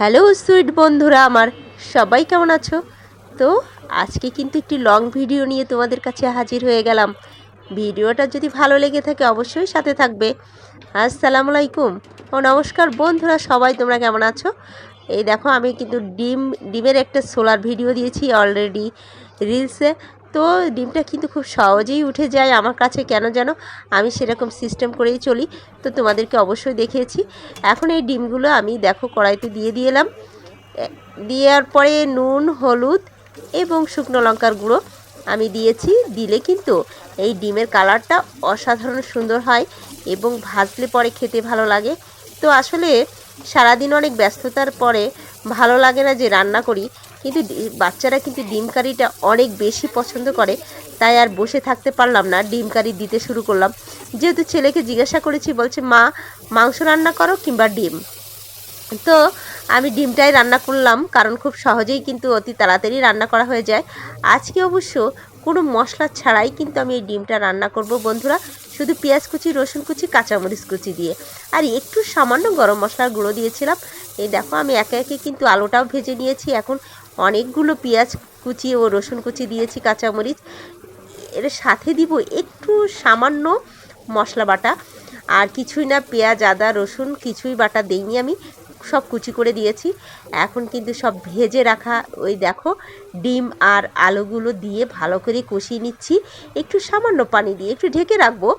Hello sweet বন্ধুরা আমার সবাই কেমন আছো? তো আজকে কিন্তু একটি লং ভিডিও নিয়ে তোমাদের কাছে হাজির হয়ে গেলাম। ভিডিওটা যদি ভালো লেগে থাকে অবশ্যই সাথে থাকবে। আসসালামু আলাইকুম। ও নমস্কার বন্ধুরা, সবাই তোমরা কেমন আছো? এই দেখো আমি কিন্তু ডিম, ডিমের একটা সোলার ভিডিও দিয়েছি অলরেডি রিলসে। তো ডিমটা কিন্তু খুব সহজেই উঠে যায় আমার কাছে, কেন যেন আমি সেরকম সিস্টেম করেই চলি। তো তোমাদেরকে অবশ্যই দেখিয়েছি। এখন এই ডিমগুলো আমি দেখো কড়াইতে দিয়ে দিলাম। এ- দেওয়ার পরে নুন, হলুদ এবং শুকনো লঙ্কার গুঁড়ো আমি দিয়েছি। দিলে কিন্তু এই ডিমের কালারটা অসাধারণ সুন্দর হয় এবং ভাজলে পরে খেতে ভালো লাগে। তো আসলে সারাদিন অনেক ব্যস্ততার পরে ভালো লাগে না যে রান্না করি। কিন্তু বাচ্চারা কিন্তু ডিম কারিটা অনেক বেশি পছন্দ করে, তাই আর বসে থাকতে পারলাম না, ডিম কারি দিতে শুরু করলাম। যেহেতু ছেলেকে জিজ্ঞাসা করেছি, বলছে, মা, মাংস রান্না করো কিংবা ডিম? তো আমি ডিমটাই রান্না করলাম, কারণ খুব সহজেই কিন্তু অতি তাড়াতাড়ি রান্না করা হয়ে যায়। আজকে অবশ্য কোনো মশলা ছাড়াই কিন্তু আমি এই ডিমটা রান্না করব, বন্ধুরা। শুধু পেঁয়াজ কুচি, রসুন কুচি, কাঁচামরিচ কুচি দিয়ে। আর একটু সামান্য গরম মশলার গুঁড়ো দিয়েছিলাম। এই দেখো, আমি একে একে কিন্তু আলুটাও ভেজে নিয়েছি। এখন অনেকগুলো পেঁয়াজ কুচি ও রসুন কুচি দিয়েছি, কাঁচামরিচ। এর সাথে দিব একটু সামান্য মশলা বাটা। আর কিছুই না, পেঁয়াজ, আদা, রসুন, কিছুই বাটা দেইনি আমি। সব কুচি করে দিয়েছি। এখন কিন্তু সব ভেজে রাখা ওই দেখো, ডিম আর আলুগুলো দিয়ে ভালো করে কষিয়ে নিচ্ছি। একটু সামান্য পানি দিয়ে একটু ঢেকে রাখব।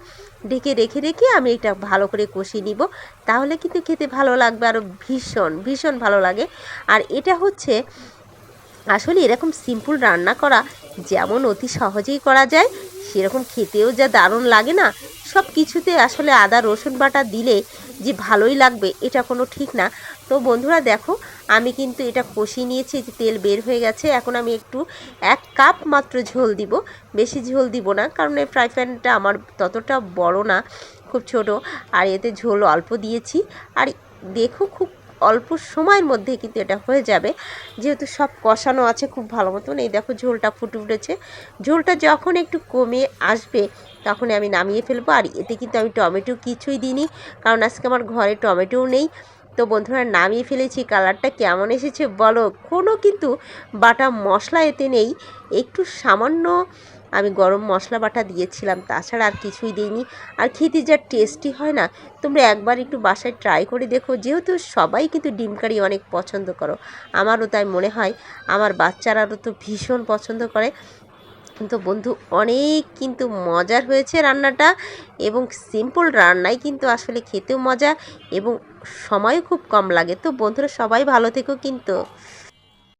ঢেকে রেখে রেখে আমি এটা ভালো করে কষিয়ে নিব। তাহলে কিন্তু খেতে ভালো লাগবে আরও ভীষণ ভীষণ ভালো লাগে। আর এটা হচ্ছে আসলে এরকম সিম্পল রান্না করা যেমন অতি সহজেই করা যায়, সেরকম খেতেও যা দারুণ লাগে না সব কিছুতে আসলে আদা, রসুন বাটা দিলে যে ভালোই লাগবে এটা কোনো ঠিক না। তো বন্ধুরা দেখো, আমি কিন্তু এটা কষিয়ে নিয়েছি যে তেল বের হয়ে গেছে, এখন আমি একটু এক কাপ মাত্র ঝোল দিব, বেশি ঝোল দিব না, কারণ এই ফ্রাই প্যানটা আমার ততটা বড় না, খুব ছোট, আর এতে ঝোল অল্প দিয়েছি, আর দেখো খুব অল্প সময়ের মধ্যে কিন্তু এটা হয়ে যাবে। যেহেতু সব কষানো আছে খুব ভালো মতন, এই দেখো ঝোলটা ফুটে উঠেছে। ঝোলটা যখন একটু কমে আসবে, তখন আমি নামিয়ে ফেলব। আর এতে কিন্তু আমি টমেটো কিছুই দিইনি, কারণ আজকে আমার ঘরে টমেটোও নেই। তো বন্ধুরা, নামিয়ে ফেলেছি। কালারটা কেমন এসেছে বলো? কোনো কিন্তু বাটা মশলা এতে নেই। একটু সামান্য আমি গরম মশলা বাটা দিয়েছিলাম, তাছাড়া আর কিছুই দিইনি। আর খেতে যা টেস্টি হয় না, তোমরা একবার একটু বাসায় ট্রাই করে দেখো। যেহেতু সবাই কিন্তু ডিম কারি অনেক পছন্দ করো, আমারও তাই মনে হয়। আমার বাচ্চারাও তো ভীষণ পছন্দ করে। তো বন্ধু, অনেক কিন্তু মজার হয়েছে রান্নাটা এবং সিম্পল রান্নাই কিন্তু আসলে খেতেও মজা এবং সময়ও খুব কম লাগে। তো বন্ধুরা সবাই ভালো থেকো কিন্তু।